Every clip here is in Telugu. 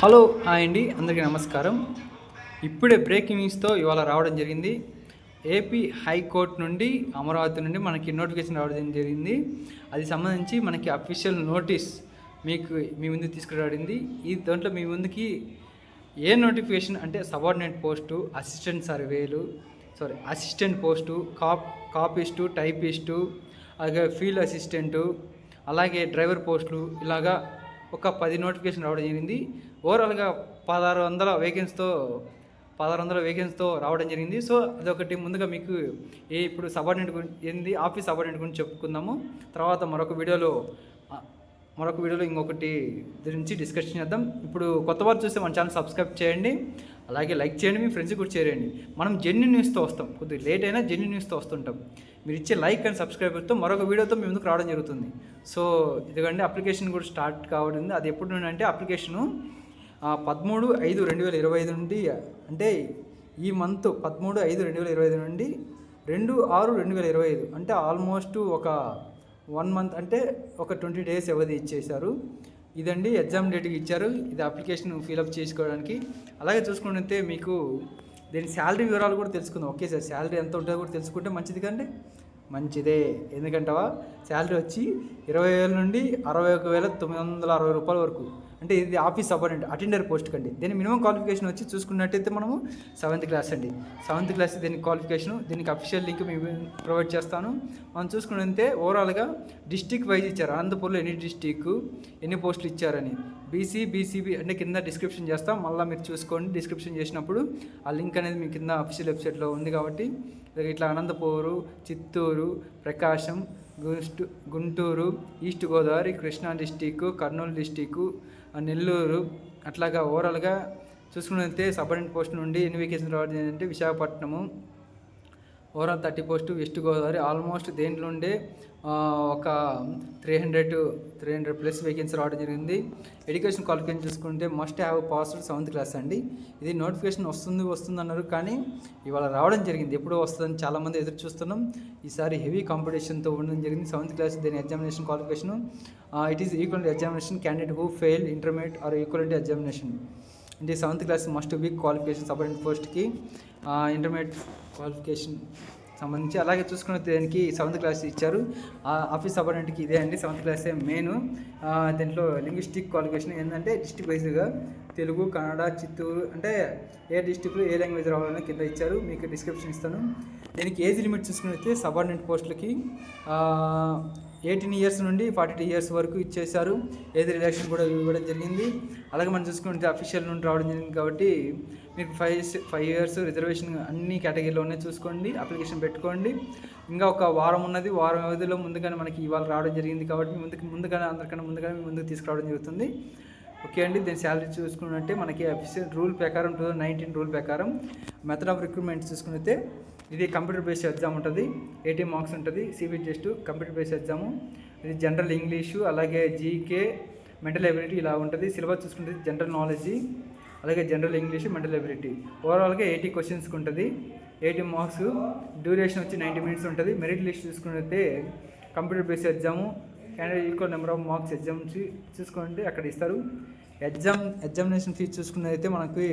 హలో హాయ్ అండి. అందరికీ నమస్కారం. ఇప్పుడే బ్రేకింగ్ న్యూస్తో ఇవాళ రావడం జరిగింది. ఏపీ హైకోర్టు నుండి అమరావతి నుండి మనకి నోటిఫికేషన్ రావడం జరిగింది. అది సంబంధించి మనకి అఫీషియల్ నోటీస్ మీకు మీ ముందు తీసుకురావడింది ఈ దాంట్లో మీ ముందుకి ఏ నోటిఫికేషన్ అంటే సబార్డినేట్ పోస్టు అసిస్టెంట్ సర్వేలు sorry assistant post cap copyist typist అలాగే ఫీల్డ్ అసిస్టెంటు అలాగే డ్రైవర్ పోస్టులు ఇలాగా ఒక పది నోటిఫికేషన్ రావడం జరిగింది. ఓవరాల్గా పదహారు వందల వేకెన్స్తో పదహారు వందల వేకెన్స్తో రావడం జరిగింది. సో అదొకటి ముందుగా మీకు ఏ ఇప్పుడు సబార్డినేట్ గురించి ఏంది? ఆఫీస్ సబార్డినేట్ గురించి చెప్పుకుందాము. తర్వాత మరొక వీడియోలో మరొక వీడియోలో ఇంకొకటి గురించి డిస్కషన్ చేద్దాం. ఇప్పుడు కొత్త వారు చూస్తే మన ఛానల్ సబ్స్క్రైబ్ చేయండి. అలాగే లైక్ చేయండి మీ ఫ్రెండ్స్ కూడా చేరేయండి మనం జెన్యున్ న్యూస్తో వస్తాం. కొద్దిగా లేట్ అయినా జెన్యున్ న్యూస్తో వస్తుంటాం. మీరు ఇచ్చే లైక్ అండ్ సబ్స్క్రైబర్తో మరొక వీడియోతో మీ ముందుకు రావడం జరుగుతుంది. సో ఇదిగండి అప్లికేషన్ కూడా స్టార్ట్ కావడం అది ఎప్పుడు నుండి అంటే అప్లికేషను పదమూడు ఐదు రెండు వేల ఇరవై ఐదు నుండి అంటే ఈ మంత్ పదమూడు ఐదు రెండు వేల ఇరవై ఐదు నుండి రెండు ఆరు రెండు వేల ఇరవై ఐదు. అంటే ఆల్మోస్ట్ ఒక వన్ మంత్ అంటే ఒక ట్వంటీ డేస్ వ్యవధి ఇచ్చేశారు. ఇదండి ఎగ్జామ్ డేట్కి ఇచ్చారు. ఇది అప్లికేషన్ ఫిలప్ చేసుకోవడానికి. అలాగే చూసుకుంటే మీకు దీని శాలరీ వివరాలు కూడా తెలుసుకుందాం. ఓకే సార్ శాలరీ ఎంత ఉంటుందో కూడా తెలుసుకుంటే మంచిది కండి. మంచిదే. ఎందుకంటవా? శాలరీ వచ్చి ఇరవై వేల నుండి అరవై ఒక వేల తొమ్మిది వందల అరవై రూపాయల వరకు. అంటే ఇది ఆఫీస్ సబార్డినేట్ అటెండర్ పోస్ట్ కండి. దీని మినిమం క్వాలిఫికేషన్ వచ్చి చూసుకున్నట్టయితే మనము సెవెంత్ క్లాస్ అండి. సెవెంత్ క్లాస్ దీనికి క్వాలిఫికేషన్ దీనికి అఫీషియల్ లింక్ మేము ప్రొవైడ్ చేస్తాను. మనం చూసుకుంటే ఓవరాల్గా డిస్టిక్ వైజ్ ఇచ్చారు. అనంతపూర్లో ఎన్ని డిస్టిక్ ఎన్ని పోస్టులు ఇచ్చారని. బీసీ బీసీబీ అంటే కింద డిస్క్రిప్షన్ చేస్తాం. మళ్ళీ మీరు చూసుకోండి. డిస్క్రిప్షన్ చేసినప్పుడు ఆ లింక్ అనేది మీ కింద అఫీషియల్ వెబ్సైట్లో ఉంది కాబట్టి ఇట్లా Anantapur Chittoor Prakasam గుస్ట్ Guntur east Godavari Krishna district Kurnool district Nellore అట్లాగా ఓవరాల్గా చూసుకున్నట్లయితే సబ్ పోస్ట్ నుండి ఎన్ని రావడం ఏంటంటే Visakhapatnam overall thirty post west Godavari almost దేంట్లో ఉండే ఒక three hundred three hundred plus vacancy రావడం జరిగింది. ఎడ్యుకేషన్ క్వాలిఫికేషన్ చూసుకుంటే must have passed seventh class అండి. ఇది నోటిఫికేషన్ వస్తుంది వస్తుంది అన్నారు కానీ ఇవాళ రావడం జరిగింది. ఎప్పుడు వస్తుందని చాలామంది ఎదురు చూస్తున్నాం. ఈసారి హెవీ కాంపిటీషన్తో ఉండడం జరిగింది. సెవెంత్ క్లాస్ దీని examination qualification it is equal examination candidate who fail intermediate or equal examination అంటే seventh class must be qualification separate పోస్ట్కి ఇంటర్మీడియట్ క్వాలిఫికేషన్ సంబంధించి. అలాగే చూసుకున్న దానికి సెవెంత్ క్లాస్ ఇచ్చారు. ఆ ఆఫీస్ సబార్డినేట్కి ఇదే అండి. సెవెంత్ క్లాసే మెయిన్ దీంట్లో లింగ్విస్టిక్ క్వాలిఫికేషన్ ఏంటంటే డిస్టిక్ వైజ్గా తెలుగు కన్నడ చిత్తూరు అంటే ఏ డిస్టిక్లో ఏ లాంగ్వేజ్ రావాలని కింద ఇచ్చారు. మీకు డిస్క్రిప్షన్ ఇస్తాను. దీనికి ఏజ్ లిమిట్ చూసుకున్నట్లయితే సబార్డినేట్ పోస్టులకి ఎయిటీన్ ఇయర్స్ నుండి ఫార్టీ టూ ఇయర్స్ వరకు ఇచ్చేశారు. ఏది రిలాక్షన్ కూడా ఇవ్వడం జరిగింది. అలాగే మనం చూసుకుంటే అఫీషియల్ నుండి రావడం జరిగింది కాబట్టి మీకు ఫైవ్ ఫైవ్ ఇయర్స్ రిజర్వేషన్ అన్ని కేటగిరీలోనే చూసుకోండి అప్లికేషన్ పెట్టుకోండి. ఇంకా ఒక వారం ఉన్నది వారం వ్యవధిలో ముందుగానే మనకి ఇవాళ రావడం జరిగింది కాబట్టి ముందుకు ముందుగానే అందరికన్నా ముందుగానే ముందుకు తీసుకురావడం జరుగుతుంది. ఓకే అండి దీని శాలరీ చూసుకున్నట్టే మనకి అఫీషియల్ రూల్ ప్రకారం టూ థౌసండ్ నైన్టీన్ రూల్ ప్రకారం మెథడ్ ఆఫ్ రిక్రూట్మెంట్ చూసుకున్నైతే ఇది కంప్యూటర్ బేస్డ్ ఎగ్జామ్ ఉంటుంది. ఎయిటీ మార్క్స్ ఉంటుంది. CBT test computer based exam. ఇది జనరల్ ఇంగ్లీషు అలాగే జీకే మెంటల్ ఎబిలిటీ ఇలా ఉంటుంది. సిలబస్ చూసుకుంటే జనరల్ నాలెడ్జీ అలాగే జనరల్ ఇంగ్లీష్ మెంటల్ ఎబిలిటీ. ఓవరాల్గా ఎయిటీ క్వశ్చన్స్కి ఉంటుంది. ఎయిటీ మార్క్స్ డ్యూరేషన్ వచ్చి నైంటీ మినిట్స్ ఉంటుంది. మెరిట్ లిస్ట్ చూసుకుంటే computer based exam candidate equal number of marks exam చూసుకుంటే అక్కడ ఇస్తారు. ఎగ్జామ్ ఎగ్జామినేషన్ ఫీజు చూసుకున్నదైతే మనకి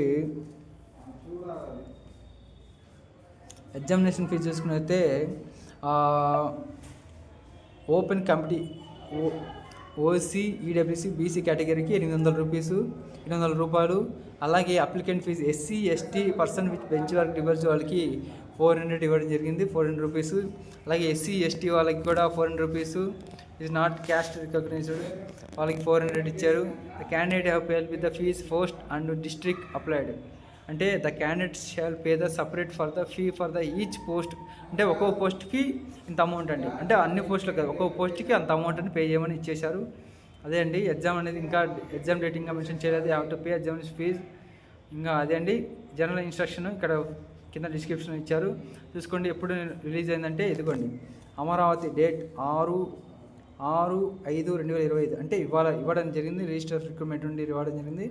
examination fee చూసుకున్నైతే open committee O OC EWC BC కేటగిరీకి ఎనిమిది వందల రూపీస్ ఎనిమిది వందల రూపాయలు. అలాగే applicant fee SC ST person with bench work divers వాళ్ళకి ఫోర్ హండ్రెడ్ ఇవ్వడం జరిగింది ఫోర్ హండ్రెడ్ రూపీస్. అలాగే ఎస్సీ ఎస్టీ వాళ్ళకి కూడా four hundred rupees. Is not caste recognised వాళ్ళకి ఫోర్ హండ్రెడ్ ఇచ్చారు. The candidate have pale with the fees post and district applied అంటే the candidate shall pay the separate for the fee for the each post అంటే ఒక్కో పోస్ట్కి ఇంత అమౌంట్ అండి. అంటే అన్ని పోస్టులు కదా ఒక్కో పోస్ట్కి అంత అమౌంట్ అని పే చేయమని ఇచ్చేశారు. అదే అండి ఎగ్జామ్ అనేది ఇంకా ఎగ్జామ్ డేట్ ఇంకా మెన్షన్ చేయలేదు have to pay examination fees ఇంకా అదే అండి జనరల్ ఇన్స్ట్రక్షన్ ఇక్కడ కింద డిస్క్రిప్షన్ ఇచ్చారు. చూసుకోండి ఎప్పుడు రిలీజ్ అయిందంటే ఇదిగోండి అమరావతి డేట్ ఆరు ఆరు ఐదు రెండు వేల ఇరవై ఐదు. అంటే ఇవాళ ఇవ్వడం జరిగింది రిజిస్టర్ రిక్రూట్మెంట్ నుండి ఇవ్వడం జరిగింది.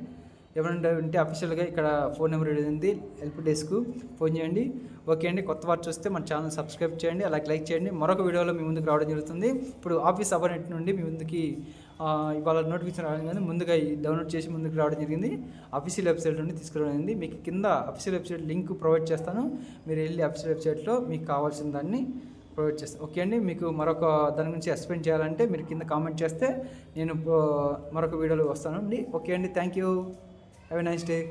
ఎవరంటే ఉంటే అఫీషియల్గా ఇక్కడ ఫోన్ నెంబర్ ఉంది హెల్ప్ డెస్క్ ఫోన్ చేయండి. ఓకే అండి కొత్త వారు చూస్తే మన ఛానల్ సబ్స్క్రైబ్ చేయండి అలాగే లైక్ చేయండి. మరొక వీడియోలో మీ ముందుకు రావడం జరుగుతుంది. ఇప్పుడు ఆఫీస్ అబర్నెట్ నుండి మీ ముందుకి ఇవాళ నోటిఫికేషన్ రావడం కానీ ముందుగా ఈ డౌన్లోడ్ చేసి ముందుకు రావడం జరిగింది. అఫీషియల్ వెబ్సైట్ నుండి తీసుకురావడం జరిగింది. మీకు కింద అఫీషియల్ వెబ్సైట్ లింక్ ప్రొవైడ్ చేస్తాను. మీరు వెళ్ళి అఫీషియల్ వెబ్సైట్లో మీకు కావాల్సిన దాన్ని ప్రొవైడ్ చేస్తాను. ఓకే అండి మీకు మరొక దాని గురించి ఎక్స్ప్లెయిన్ చేయాలంటే మీరు కింద కామెంట్ చేస్తే నేను మరొక వీడియోలో వస్తానండి ఓకే అండి. Thank you Have a nice day.